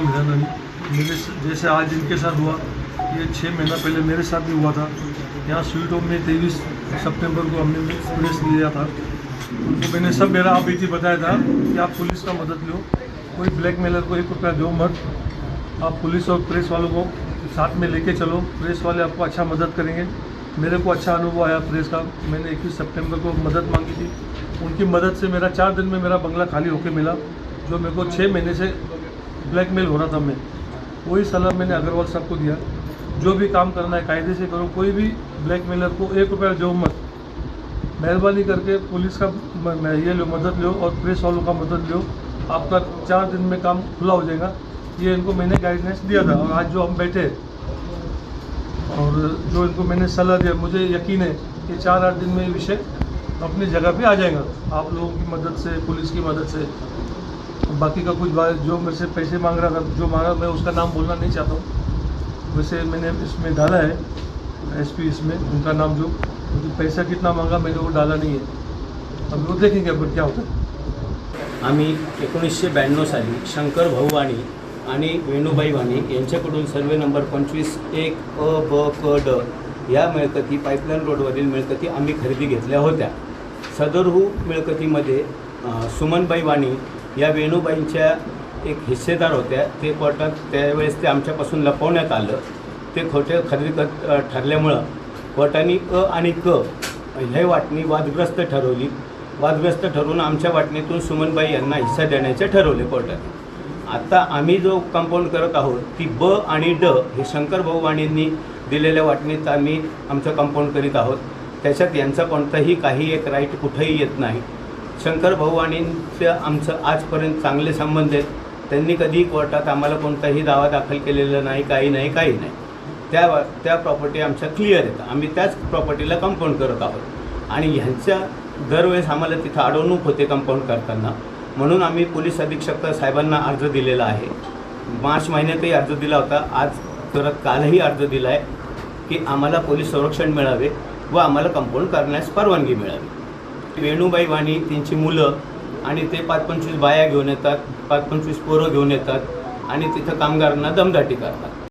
मिला नहीं मेरे जैसे आज इनके साथ हुआ, ये छः महीना पहले मेरे साथ भी हुआ था। यहाँ स्वीट होम में तेईस सितंबर को हमने प्रेस लिया था। उनको मैंने सब मेरा आप ही बताया था कि आप पुलिस का मदद लो। कोई ब्लैकमेलर को एक रुपया दो मत आप पुलिस और प्रेस वालों को साथ में लेके चलो। प्रेस वाले आपको अच्छा मदद करेंगे। मेरे को अच्छा अनुभव आया प्रेस का। मैंने इक्कीस सितंबर को मदद मांगी थी। उनकी मदद से मेरा चार दिन में मेरा बंगला खाली होके मिला, जो मेरे को छः महीने से ब्लैकमेल हो रहा था मैं। वही सलाह मैंने अग्रवाल साहब को दिया। जो भी काम करना है, कायदे से करो, कोई भी ब्लैकमेलर को एक रुपया जो मत। मेहरबानी करके पुलिस का ये लो, मदद लो और प्रेस वालों का मदद लो। आपका चार दिन में काम खुला हो जाएगा। ये इनको मैंने गाइडेंस दिया था और आज जो हम बैठे और जो इनको मैंने सलाह दिया, मुझे यकीन है कि चार आठ दिन में ये विषय अपनी जगह पे आ जाएगा। आप लोगों की मदद से, पुलिस की मदद से। बाकी का कुछ बात जो मेरे से पैसे मांग रहा था जो मांगा मैं उसका नाम बोलना नहीं चाहता हूँ। वैसे मैंने इसमें डाला है एसपी इसमें उनका नाम जो क्योंकि पैसा कितना मांगा मैंने वो डाला नहीं है। अब वो देखेंगे अब क्या होता है। आम्ही एकोणीसशे ब्याण्णव साली शंकर भाऊ वाणी आणि वेणूबाई वाणी यांच्याकडून सर्वे नंबर पंचवीस एक अ ब क ड या मिळकती पाईपलाईन रोडवरील मिळकती आम्ही खरेदी घेतल्या होत्या. सदरहू मिळकतीमध्ये सुमनबाई वाणी या वेणूबाईंच्या एक हिस्सेदार होत्या ते कोर्टात त्यावेळेस ते आमच्यापासून लपवण्यात आलं. ते खोटे खरेदी ठरल्यामुळं कोर्टाने अ आणि क हे वाटणी वादग्रस्त ठरवली. वादग्रस्त ठरवून आमच्या वाटणीतून सुमनबाई यांना हिस्सा देण्याचे ठरवले कोर्टाने. आता आम्ही जो कंपाऊंड करत आहोत ती ब आणि ड हे शंकर भाऊ वाणींनी दिलेल्या वाटणीत आम्ही आमचं कंपाऊंड करीत आहोत. त्याच्यात यांचा कोणताही काही एक राईट कुठंही येत नाही. शंकर भाऊ वाणींचं आमचं आजपर्यंत चांगले संबंध आहेत. त्यांनी कधीही कोर्टात आम्हाला कोणताही दावा दाखल केलेला नाही काही नाही काही नाही. त्या त्या प्रॉपर्टी आमच्या क्लिअर आहेत. आम्ही त्याच प्रॉपर्टीला कंपाऊंड करत आहोत. आणि ह्यांच्या दरवेळेस आम्हाला तिथं अडवणूक होते कंपाऊंड करताना. म्हणून आम्ही पोलीस अधीक्षक साहेबांना अर्ज दिलेला आहे. मार्च महिन्यातही अर्ज दिला होता. आज परत कालही अर्ज दिला आहे की आम्हाला पोलीस संरक्षण मिळावे व आम्हाला कंपाऊंड करण्यास परवानगी मिळावी. वेणूबाई वाणी त्यांची मुलं आणि ते पाच पंचवीस बाया घेऊन येतात पाच पंचवीस पोरं घेऊन येतात आणि तिथं कामगारांना दमदाटी करतात.